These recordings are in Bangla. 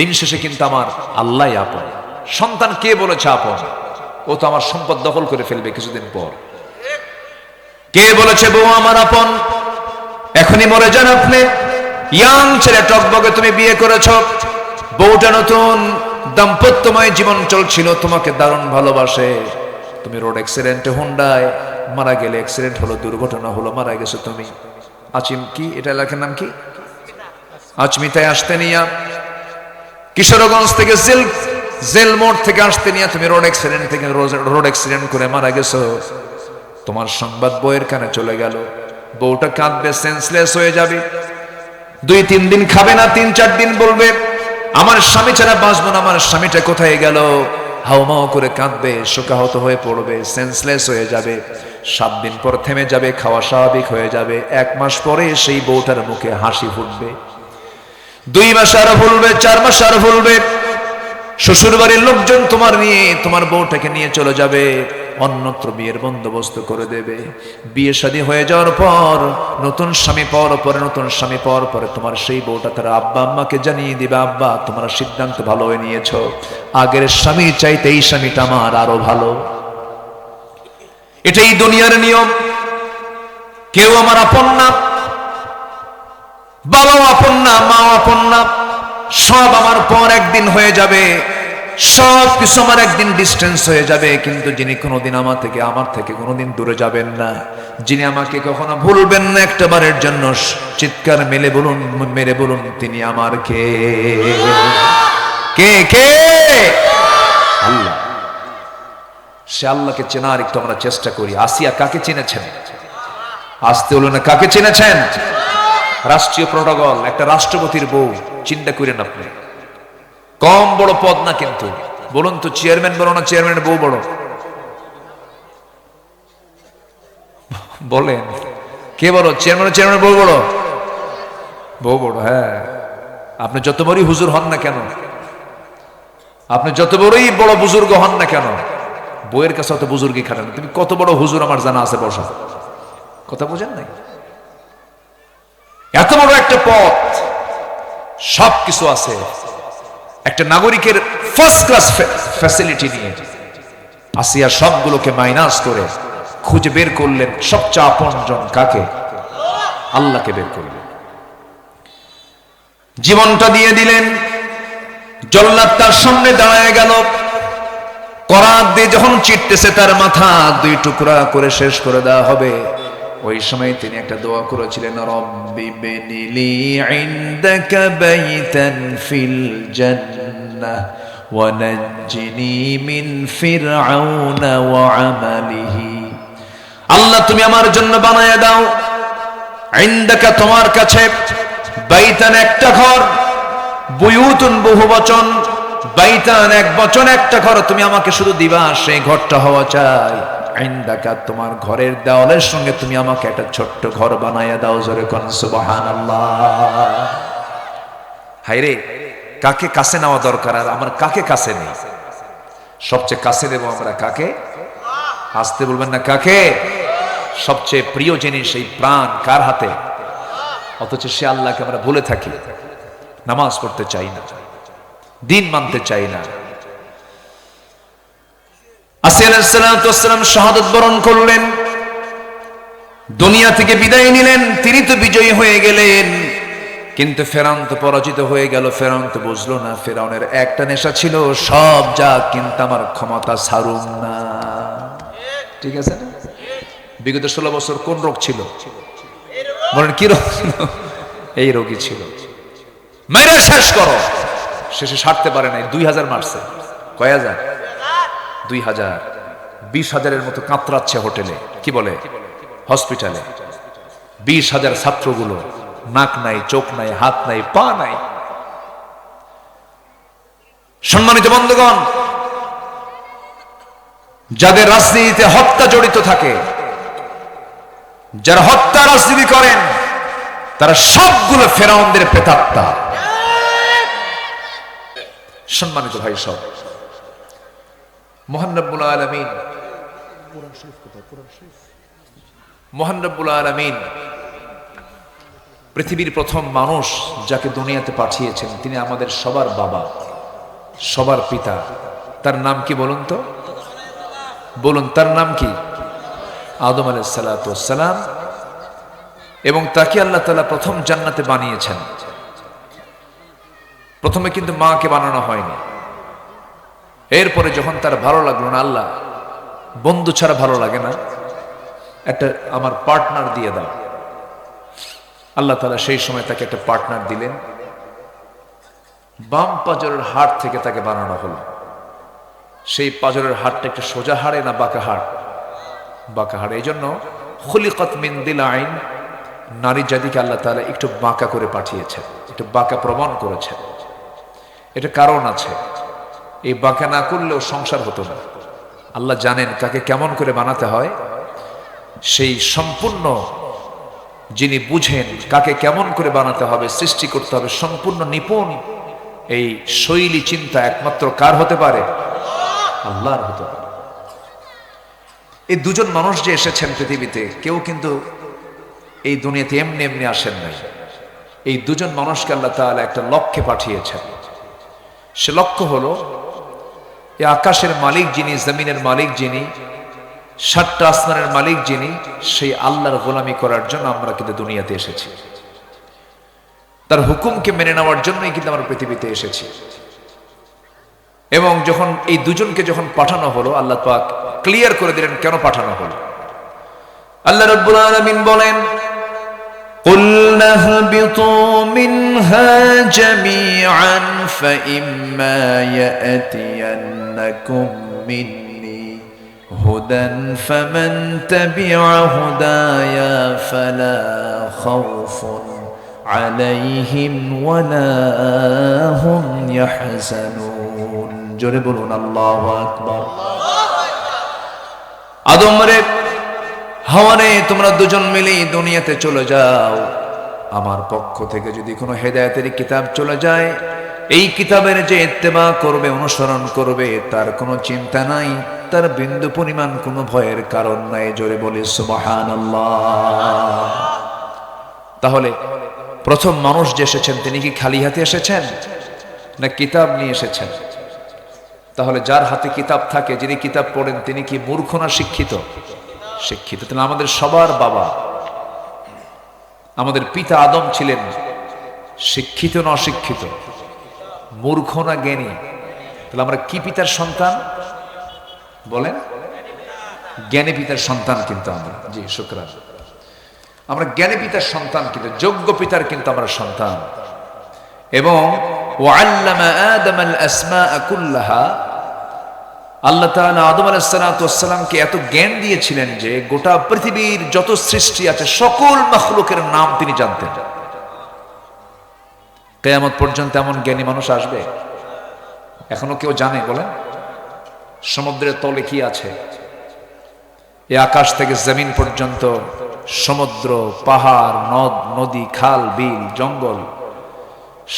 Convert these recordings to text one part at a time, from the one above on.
দিন শেষে কিন্তু আমার আল্লাহ আপন। সন্তান কে বলেছে আপন? ও তো আমার সম্পদ দখল করে ফেলবে কিছুদিন পর। কে বলেছে বউ আমার আপন? এখনই মরে যান আপনি। ইয়াং ছেলে টকবগে তুমি বিয়ে করেছ। বউটা নতুন, দাম্পত্যময় জীবন চলছিল, তোমাকে দারুণ ভালোবাসে। তুমি রোড অ্যাক্সিডেন্টে হুন্ডায়, মারা গেলে অ্যাক্সিডেন্ট হলো, দুর্ঘটনা হলো, মারা গেছো তুমি। আচিম কি? এটা এলাকার নাম কি? আচমিতায় আসতে নিয়া কিশোরগঞ্জ থেকে জেল জেল মোড় থেকে আসতে নিয়ে তুমি রোড অ্যাক্সিডেন্ট থেকে রোড অ্যাক্সিডেন্ট করে মারা গেছো। তোমার সংবাদ বইয়ের কানে চলে গেল। বউটা কাঁদবে সেন্সলেস হয়ে যাবে। দুই, তিন দিন খাবে না, তিন, চার দিন বলবে, আমার স্বামী ছাড়া বাঁচবো না, আমার স্বামীটা কোথায় গেল? হাউমাও করে কাঁদবে, শোকাহত হয়ে পড়বে সেন্সলেস হয়ে যাবে। সাত দিন পর থেমে যাবে, খাওয়া স্বাভাবিক হয়ে যাবে। এক মাস পরে সেই বউটার মুখে হাসি ফুটবে। দুই মাস আরও ভুলবে, চার মাস আরও ভুলবে। শ্বশুর বাড়ির লোকজন তোমার নিয়ে, তোমার বউটাকে নিয়ে চলে যাবে, অন্যত্র বিয়ের বন্দোবস্ত করে দেবে। বিয়ে শাদী হয়ে যাওয়ার পর, নতুন স্বামী পাওয়ার পরে, নতুন স্বামী পাওয়ার পরে তোমার সেই বউটা তার আব্বা আম্মাকে জানিয়ে দিবে, আব্বা, তোমার সিদ্ধান্ত ভালো হয়ে নিয়েছ। আগের স্বামী চাইতে এই স্বামীটা আমার আরও ভালো। এটাই দুনিয়ার নিয়ম। কেউ আমার আপন না। বাবাও আপন না মাও আপন না, সব আমার পর একদিন হয়ে যাবে, সব কিছু আমার একদিন ডিস্টেন্স হয়ে যাবে, কিন্তু যিনি কোনোদিন আমার থেকে আমার থেকে কোনোদিন দূরে যাবেন না। যিনি আমাকে কখনো ভুলবেন না একটা বারের জন্য, চিৎকার মেলে বলুন, মেরে বলুন, তিনি আমার কে? কে কে? সে আল্লাহকে চেনার একটু আমরা চেষ্টা করি। আসিয়া কাকে চিনেছেন? আসতে হলো না কাকে চিনেছেন? রাষ্ট্রীয় প্রোটোকল, একটা রাষ্ট্রপতির বউ, চিন্তা করেন আপনি। কম বড় পদ না কিন্তু। বলুন তো, চেয়ারম্যান বলো না, চেয়ারম্যানের বউ বড় বলেন। কে বড় চেয়ারম্যান চেয়ারম্যান বউ বড় বউ বড় হ্যাঁ। আপনি যত বড়ই হুজুর হন না কেন? আপনি যত বড়ই বড় বুজুর্গ হন না কেন? বইয়ের কাছে অত বুজুর্গি খাটেন তুমি কত বড় হুজুর আমার জানা আছে, বসা। কথা বোঝেন নাই? একটা পথ সব কিছু আছে। একটা নাগরিকের ফার্স্ট ক্লাস ফ্যাসিলিটি নিয়ে আসিয়া সবগুলোকে মাইনাস করে খুঁজে বের করলেন সবচেয়ে আপন জন কাকে? আল্লাহকে বের করলেন। জীবনটা দিয়ে দিলেন, জল্লাদ তার সামনে দাঁড়ায় গেল। করাত দিয়ে যখন চিটতেছে তার মাথা দুই টুকরা করে শেষ করে দেওয়া হবে। ওই সময় তিনি একটা দোয়া করেছিলেন, রব্বি ইনদাকা বাইতান ফিল জান্নাহ মিন ফিরআউনা ওয়া আমালিহি। আল্লাহ, তুমি আমার জন্য বানায় দাও। ইনদাকা তোমার কাছে, বাইতান একটা ঘর, বুয়ুতুন বহু বচন, বাইতান এক বচন একটা ঘর, তুমি আমাকে শুধু দিবা, সেই ঘরটা হওয়া চাই। ইন্দাকা তোমার ঘরের দেওয়ালের সঙ্গে তুমি আমাকে একটা ছোট্ট ঘর বানাইয়া দাও, জোরে কোন, সুবহানাল্লাহ। হাইরে কাকে কাছে নেওয়া দরকার আর আমার কাকে কাছে নেই? সবচেয়ে কাছে দেবো আমরা কাকে? আসতে বলবেন না কাকে? সবচেয়ে প্রিয় জিনিস এই প্রাণ কার হাতে? অথচ সে আল্লাহকে আমরা ভুলে থাকি। নামাজ পড়তে চাই না, দিন মানতে চাই না। আসিয়ালাম শাহাদত বরণ করলেন। দুনিয়া থেকে বিদায় নিলেন, তিনি তো বিজয়ী হয়ে গেলেন। কিন্তু পরাজিত হয়ে গেল বুঝলো না, ফেরাউনের একটা নেশা ছিল, সব যা, কিন্তু আমার ক্ষমতা না। ঠিক আছে বিগত ষোলো বছর কোন রোগ ছিল? বলেন, কি রোগ এই রোগী ছিল। মেরে শেষ করো। শেষে সারতে পারে নাই, দুই হাজার মারছে। কয় হাজার? দুই হাজার, বিশ হাজারের মতো কাতরাচ্ছে হোটেলে। কি বলে? হসপিটালে। বিশ হাজার ছাত্রগুলো, নাক নাই, চোখ নাই, হাত নাই, পা নাই। সম্মানিত বন্ধুগণ, যাদের রাজনীতিতে হত্যা জড়িত থাকে, যারা হত্যা রাজনীতি করেন, তারা সবগুলো ফেরাউনদের প্রেতাত্মা। সম্মানিত ভাই সব মোহান্নবুল আলমিন। মোহান্নবুল আলমিন পৃথিবীর প্রথম মানুষ যাকে দুনিয়াতে পাঠিয়েছেন, তিনি আমাদের সবার বাবা, সবার পিতা। তার নাম কি বলুন তো? বলুন, তার নাম কি? আদম আলাইসালাম এবং তাকে আল্লাহ তালা প্রথম জান্নাতে বানিয়েছেন। প্রথমে কিন্তু মাকে বানানো হয়নি। এরপরে যখন তার ভালো লাগল না, আল্লাহ, বন্ধু ছাড়া ভালো লাগে না, একটা আমার পার্টনার দিয়ে দাও। আল্লাহ তালা সেই সময় তাকে একটা পার্টনার দিলেন। বাম পাজরের হাট থেকে তাকে বানানো হলো। সেই পাজরের হাটটা একটা সোজা হাড়ে না বাঁকা হাট বাঁকা হাড়ে। এই জন্য খুলিকত মিন্দিল আইন নারী জাতিকে আল্লাহ তালা একটু বাঁকা করে পাঠিয়েছেন, একটু বাঁকা প্রমাণ করেছেন। এটা কারণ আছে। এই বাঁকা না করলেও সংসার হতো না। আল্লাহ জানেন কাকে কেমন করে বানাতে হয়। সেই সম্পূর্ণ যিনি বুঝেন কাকে কেমন করে বানাতে হবে, সৃষ্টি করতে হবে, সম্পূর্ণ নিপুণ এই শৈলী চিন্তা একমাত্র কার হতে পারে? আল্লাহর হতে পারে। এই দুজন মানুষ যে এসেছেন পৃথিবীতে, কেউ কিন্তু এই দুনিয়াতে এমনি এমনি আসেন নাই। এই দুজন মানুষকে আল্লাহ তাআলা একটা লক্ষ্যে পাঠিয়েছেন। সে লক্ষ্য হলো এই আকাশের মালিক যিনি, জমিনের মালিক যিনি, সাতটা আসমানের মালিক যিনি, সেই আল্লাহর গোলামি করার জন্য আমরা কিন্তু দুনিয়াতে এসেছি। তার হুকুমকে মেনে নেওয়ার জন্যই কিন্তু আমরা পৃথিবীতে এসেছি। এবং যখন এই দুজনকে যখন পাঠানো হলো, আল্লাহ পাক ক্লিয়ার করে দিলেন কেন পাঠানো হলো। আল্লাহ রব্বুল আলামিন বলেন قلنا اهبطوا منها جميعا فإما يأتينكم مني هدى فمن تبع هداي فلا خوف عليهم ولا هم يحزنون جربون الله أكبر আদম রে হাওয়ারে তোমরা দুজন মিলেই দুনিয়াতে চলে যাও। আমার পক্ষ থেকে যদি কোনো হেদায়েতের কিতাব চলে যায়, এই কিতাবের যে ইত্তেবা করবে, অনুসরণ করবে, তার কোনো চিন্তা নাই, তার বিন্দু পরিমাণ কোনো ভয়ের কারণ নাই। জোরে বলি, সুবহানাল্লাহ। তাহলে প্রথম মানুষ যে এসেছেন, তিনি কি খালি হাতে এসেছেন? না কিতাব নিয়ে এসেছেন? তাহলে যার হাতে কিতাব থাকে, যিনি কিতাব পড়েন, তিনি কি মূর্খ না শিক্ষিত? শিক্ষিত। তাহলে আমাদের সবার বাবা, আমাদের পিতা আদম ছিলেন শিক্ষিত না অশিক্ষিত? মূর্খ না জ্ঞানী? তাহলে আমরা কি পিতার সন্তান? বলেন। জ্ঞানী পিতার সন্তান কিন্তু আমরা। জি, শুক্রান। আমরা জ্ঞানী পিতার সন্তান কিন্তু, যোগ্য পিতার কিন্তু আমরা সন্তান। এবং ওয়াল্লামা আদম আল আসমা কুল্লাহা আল্লাহ আদম আলাইসালামকে এত জ্ঞান দিয়েছিলেন যে গোটা পৃথিবীর যত সৃষ্টি আছে, সকল মখলুকের নাম তিনি জানতেন। কেয়ামত পর্যন্ত এমন জ্ঞানী মানুষ আসবে? এখনও কেউ জানে, বলেন। সমুদ্রের তলে কি আছে? এই আকাশ থেকে জমিন পর্যন্ত সমুদ্র, পাহাড়, নদ, নদী, খাল, বিল, জঙ্গল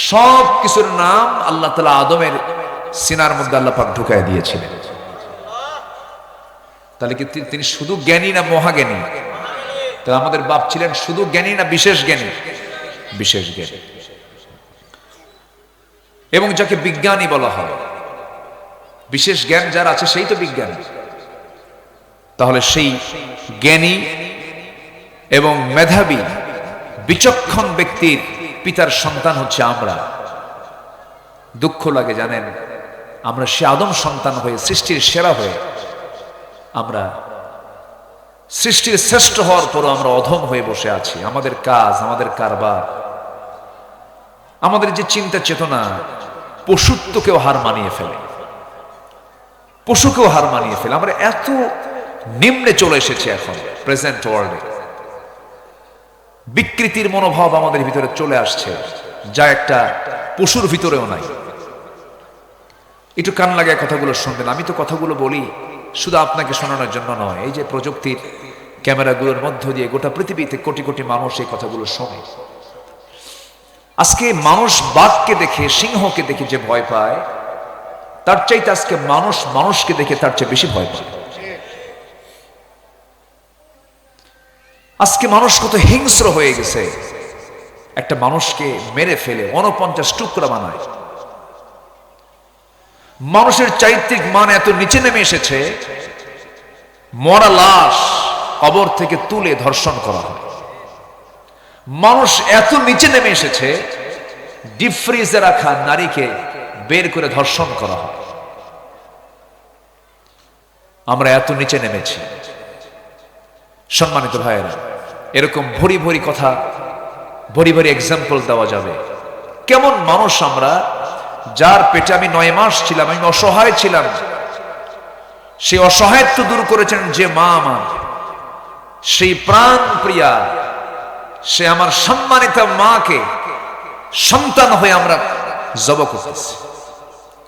সব কিছুর নাম আল্লাহ তালা আদমের সিনার মধ্যে আল্লাহ পাক ঢুকায় দিয়েছিলেন। তাহলে কি তিনি শুধু জ্ঞানী না মহাজ্ঞানী? তাহলে আমাদের বাপ ছিলেন শুধু জ্ঞানী না বিশেষ জ্ঞানী? বিশেষ জ্ঞানী। এবং যাকে বিজ্ঞানী বলা হয়। বিশেষ জ্ঞান যার আছে সেই তো বিজ্ঞানী। তাহলে সেই জ্ঞানী এবং মেধাবী, বিচক্ষণ ব্যক্তির পিতার সন্তান হচ্ছে আমরা। দুঃখ লাগে জানেন, আমরা সে আদম সন্তান হয়ে, সৃষ্টির সেরা হয়ে আমরা সৃষ্টির শ্রেষ্ঠ হওয়ার পরও আমরা অধম হয়ে বসে আছি। আমাদের কাজ, আমাদের কারবার, আমাদের যে চিন্তা চেতনা, পশুত্বকেও হার মানিয়ে ফেলে। পশুকেও হার মানিয়ে ফেলে। আমরা এত নিম্নে চলে এসেছি এখন প্রেজেন্ট ওয়ার্ল্ডে বিকৃতির মনোভাব আমাদের ভিতরে চলে আসছে, যা একটা পশুর ভিতরেও নাই। একটু কান লাগায় কথাগুলো শুনবেন। আমি তো কথাগুলো বলি শুধু আপনাকে শোনানোর জন্য নয়, এই যে প্রযুক্তির ক্যামেরাগুলোর মধ্য দিয়ে গোটা পৃথিবীতে কোটি কোটি মানুষ এই কথাগুলো শোনে। আজকে মানুষ বাঘকে দেখে, সিংহকে দেখে যে ভয় পায়, তার চাইতে আজকে মানুষ মানুষকে দেখে তার চেয়ে বেশি ভয় পায়। আজকে মানুষ কত হিংস্র হয়ে গেছে। একটা মানুষকে মেরে ফেলে, অনপঞ্চাশ টুকরা বানায়। মানুষের চারিত্রিক মান এত নিচে নেমে এসেছে, মরা লাশ কবর থেকে তুলে ধর্ষণ করা হয়। মানুষ এত নিচে নেমে এসেছে, ডিপ ফ্রিজে রাখা নারীকে বের করে ধর্ষণ করা হয়। আমরা এত নিচে নেমেছি। সম্মানিত ভাইয়েরা, এরকম ভরি ভরি কথা, ভরি ভরি এক্সাম্পল দেওয়া যাবে। কেমন মানুষ আমরা যার পেটে আমি নয় মাস ছিলাম, আমি অসহায় ছিলাম। সেই অসহায়ত্ব দূর করেছেন যে মা আমার। সেই প্রাণ প্রিয়া, সে আমার সম্মানিত মাকে সন্তান হয়ে আমরা জব করতেছি,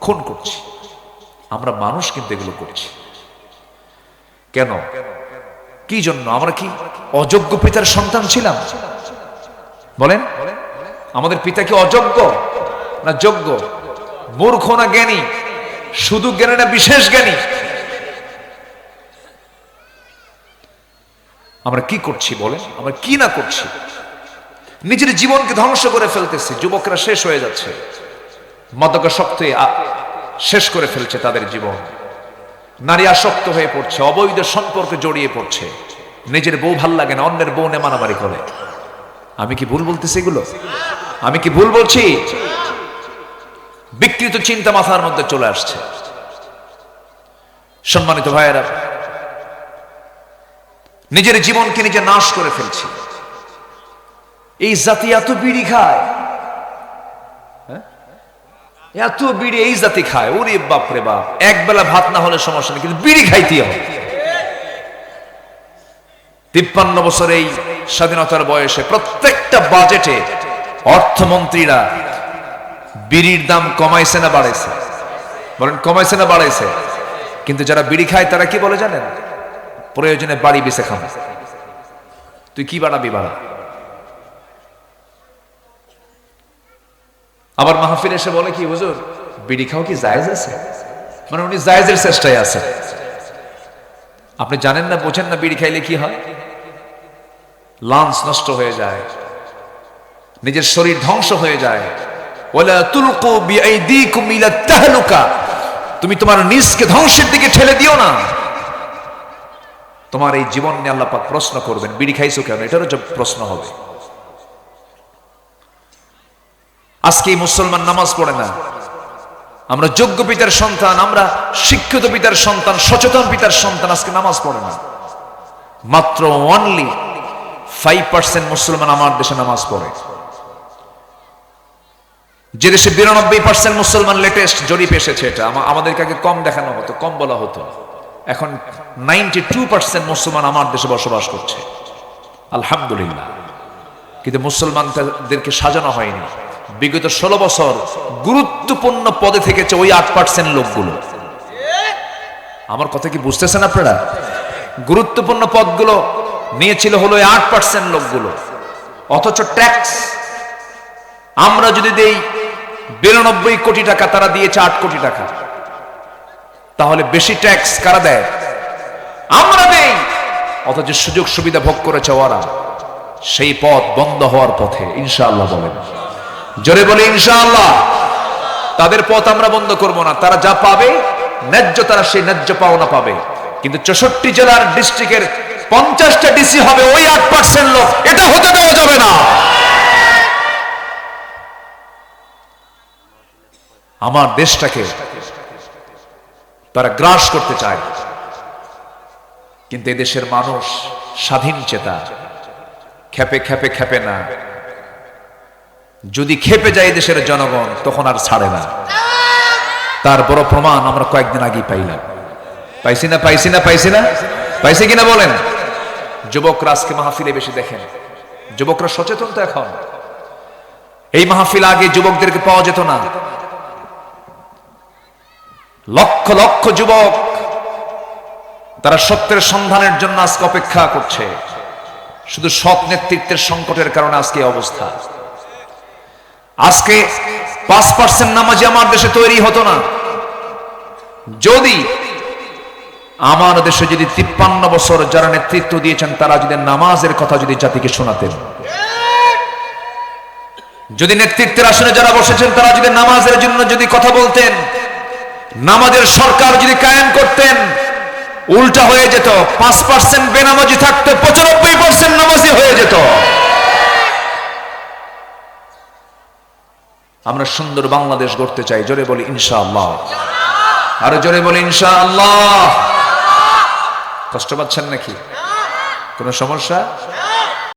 খুন করছি। আমরা মানুষ কিন্তু এগুলো করছি। কেন? কি জন্য? আমরা কি অযোগ্য পিতার সন্তান ছিলাম? বলেন? আমাদের পিতা কি অযোগ্য না যোগ্য? মূর্খ না জ্ঞানী? শুধু জ্ঞানী না বিশেষ জ্ঞানী। আমরা কি করছি বলেন? আমরা কি না করছি? নিজের জীবনকে ধ্বংস করে ফেলতেছি, যুবকরা শেষ হয়ে যাচ্ছে। মাদকাসক্ত শেষ করে ফেলছে তাদের জীবন। নারী আসক্ত হয়ে পড়ছে, অবৈধ সম্পর্কে জড়িয়ে পড়ছে। নিজের বউ ভালো লাগে না, অন্যের বউ নেমানাবাড়ি করে। আমি কি ভুল বলতেছি এগুলো? আমি কি ভুল বলছি? বিকৃত চিন্তা মাথার মধ্যে চলে আসছে। সম্মানিত ভাইয়েরা, নিজের জীবনকে নিজে নাশ করে ফেলছি। এই জাতি এত বিড়ি খায়। হ্যাঁ? এত বিড়ি এই জাতি খায়। ওরে বাপ রে বাপ, এক বেলা ভাত না হলে সমস্যা নেই, কিন্তু বিড়ি খাইতে হবে। তিপ্পান্ন বছর এই স্বাধীনতার বয়সে প্রত্যেকটা বাজেটে অর্থমন্ত্রীরা বিড়ির দাম কমাইছে না বাড়াইছে? বলেন, কমাইছে না বাড়াইছে? কিন্তু যারা বিড়ি খায়, তারা কি বলে জানেন? প্রয়োজনে বাড়ি বেছে খাবে। তুই কি বাড়াবি বাড়া? আবার মাহফিল এসে বলে কি, হুজুর, বিড়ি খাও কি জায়েজ আছে? মানে উনি জায়েজের চেষ্টায় আছে। আপনি জানেন না, বোঝেন না বিড়ি খাইলে কি হয়? লাঞ্চ নষ্ট হয়ে যায়। নিজের শরীর ধ্বংস হয়ে যায়। তুমি তোমার নিজকে ধ্বংসের দিকে ঠেলে দিও না। তোমার এই জীবন নিয়ে আল্লাহ প্রশ্ন করবেন, বিড়ি খাইছো কেন? এটারও প্রশ্ন হবে। আজকে এই মুসলমান নামাজ পড়ে না। আমরা যোগ্য পিতার সন্তান, আমরা শিক্ষিত পিতার সন্তান, সচেতন পিতার সন্তান আজকে নামাজ পড়ে না। মাত্র অনলি ফাইভ পার্সেন্ট মুসলমান আমার দেশে নামাজ পড়ে। যে দেশে বিরানব্বই পার্সেন্ট মুসলমান লেটেস্ট জরিপ এসেছে এটা, আমা- আমাদেরকে আগে কম দেখানো হতো, কম বলা হতো। এখন নাইনটি টু পার্সেন্ট মুসলমান আমার দেশে বসবাস করছে। আলহামদুলিল্লাহ। কিন্তু মুসলমানদেরকে সাজানো হয়নি। বিগত ষোলো বছর গুরুত্বপূর্ণ পদে থেকেছে ওই আট পার্সেন্ট লোকগুলো। আমার কথা কি বুঝতেছেন আপনারা? গুরুত্বপূর্ণ পদগুলো নিয়েছিল হলো আট পার্সেন্ট লোকগুলো। অথচ ট্যাক্স আমরা যদি দেই বিরানব্বই কোটি টাকা তারা দিয়েছে, আট কোটি টাকা। তাহলে বেশি ট্যাক্স কারা দেয়? আমরা দেই। অথচ সুযোগ সুবিধা ভোগ করেছে ওরা। সেই পথ বন্ধ হওয়ার পথে, ইনশাআল্লাহ বলেন। জোরে বলে, ইনশাআল্লাহ। তাদের পথ আমরা বন্ধ করব না। তারা যা পাবে, ন্যায্য তারা সেই ন্যায্য পাওনা পাবে। কিন্তু চৌষট্টি জেলার ডিস্ট্রিক্টের পঞ্চাশটা ডিসি হবে, ওই আট পার্সেন্ট লোক। এটা হতে দেওয়া যাবে না। আমার দেশটাকে তারা গ্রাস করতে চায়। কিন্তু এদেশের মানুষ স্বাধীন চেতা। খেপে খেপে খেপে না। যদি খেপে যায় দেশের জনগণ, তখন আর ছাড়ে না। তার বড় প্রমাণ আমরা কয়েকদিন আগেই পাইলাম। পাইছি না পাইছি না পাইছি না? পাইছি কিনা বলেন? যুবকরা আজকে মাহফিলে বেশি দেখেন। যুবকরা সচেতন তো এখন। এই মাহফিল আগে যুবকদেরকে পাওয়া যেত না। লক্ষ লক্ষ যুবক তারা সত্যের সন্ধানের জন্য আজকে অপেক্ষা করছে। শুধু সৎ নেতৃত্বের সংকটের কারণে আজকে অবস্থা। আজকে পাঁচ পার্সেন্ট নামাজি আমার দেশে তৈরি হতো না। যদি আমার দেশে যদি তিপ্পান্ন বছর যারা নেতৃত্ব দিয়েছেন, তারা যদি নামাজের কথা যদি জাতিকে শোনাতেন। যদি নেতৃত্বের আসনে যারা বসেছেন, তারা যদি নামাজের জন্য যদি কথা বলতেন। নামাজের সরকার যদি কায়েম করতেন, উল্টা হয়ে যেত, পাঁচ পার্সেন্ট বেনামাজি থাকতে, পঁচানব্বই পার্সেন্ট নামাজি হয়ে যেত। আমরা সুন্দর বাংলাদেশ গড়তে চাই, জোরে বলি ইনশাআল্লাহ। আরও জোরে বলি ইনশাআল্লাহ। কষ্ট পাচ্ছেন নাকি? কোনো সমস্যা?